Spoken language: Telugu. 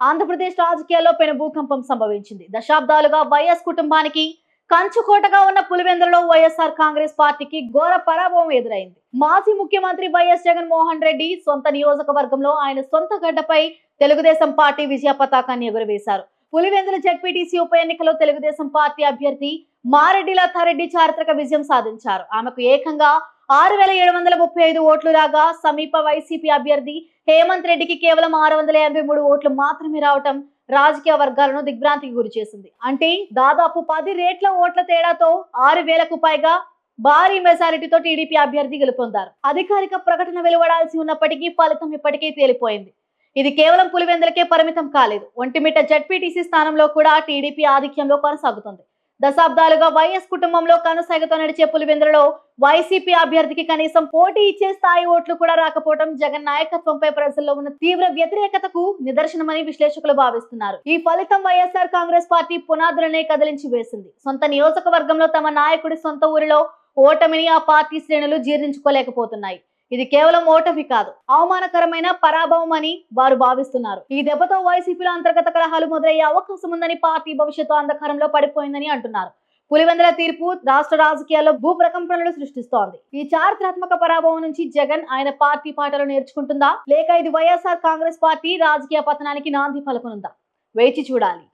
ఆంధ్రప్రదేశ్ రాజకీయాల్లో పెను భూకంపం సంభవించింది. దశాబ్దాలుగా వైఎస్ కుటుంబానికి కంచుకోటగా ఉన్న పులివెందులలో వైఎస్ఆర్ కాంగ్రెస్ పార్టీకి ఘోర పరాభవం ఎదురైంది. మాజీ ముఖ్యమంత్రి వైఎస్ జగన్మోహన్ రెడ్డి సొంత నియోజకవర్గంలో ఆయన సొంత గడ్డపై తెలుగుదేశం పార్టీ విజయ పతాకాన్ని ఎగురవేశారు. పులివెందుల జడ్పీటీసీ ఉప ఎన్నికలో తెలుగుదేశం పార్టీ అభ్యర్థి మారెడ్డి లతారెడ్డి చారిత్రక విజయం సాధించారు. ఆమెకు ఏకంగా ఆరు వేల ఏడు వందల ముప్పై ఐదు ఓట్లు రాగా సమీప వైసీపీ అభ్యర్థి హేమంత్ రెడ్డికి కేవలం ఆరు వందల ఎనభై మూడు ఓట్లు మాత్రమే రావటం రాజకీయ వర్గాలను దిగ్భ్రాంతికి గురి చేసింది. అంటే దాదాపు పది రేట్ల ఓట్ల తేడాతో ఆరు వేలకు పైగా భారీ మెజారిటీతో టీడీపీ అభ్యర్థి గెలుపొందారు. అధికారిక ప్రకటన వెలువడాల్సి ఉన్నప్పటికీ ఫలితం ఇప్పటికే తేలిపోయింది. ఇది కేవలం పులివెందులకే పరిమితం కాలేదు. ఒంటిమిట జడ్పీటీసీ స్థానంలో కూడా టీడీపీ ఆధిక్యంలో కొనసాగుతుంది. దశాబ్దాలుగా వైఎస్ కుటుంబంలో కనుసాగుతో నడిచే పులివెందులలో వైసీపీ అభ్యర్థికి కనీసం పోటీ ఇచ్చే స్థాయి ఓట్లు కూడా రాకపోవడం జగన్ నాయకత్వంపై ప్రజల్లో ఉన్న తీవ్ర వ్యతిరేకతకు నిదర్శనమని విశ్లేషకులు భావిస్తున్నారు. ఈ ఫలితం వైఎస్ఆర్ కాంగ్రెస్ పార్టీ పునాదులనే కదిలించి వేసింది. సొంత నియోజకవర్గంలో తమ నాయకుడి సొంత ఊరిలో ఓటమిని ఆ పార్టీ శ్రేణులు జీర్ణించుకోలేకపోతున్నాయి. ఇది కేవలం ఓటమి కాదు అవమానకరమైన పరాభవం అని వారు భావిస్తున్నారు. ఈ దెబ్బతో వైసీపీలో అంతర్గత కలహాలు మొదలయ్యే అవకాశం ఉందని పార్టీ భవిష్యత్తు అంధకారంలో పడిపోయిందని అంటున్నారు. పులివెందుల తీర్పు రాష్ట్ర రాజకీయాల్లో భూ ప్రకంపనలు సృష్టిస్తోంది. ఈ చారిత్రాత్మక పరాభవం నుంచి జగన్ ఆయన పార్టీ పాటలు నేర్చుకుంటుందా? లేక ఇది వైఎస్ఆర్ కాంగ్రెస్ పార్టీ రాజకీయ పతనానికి నాంది పలుకునుందా? వేచి చూడాలి.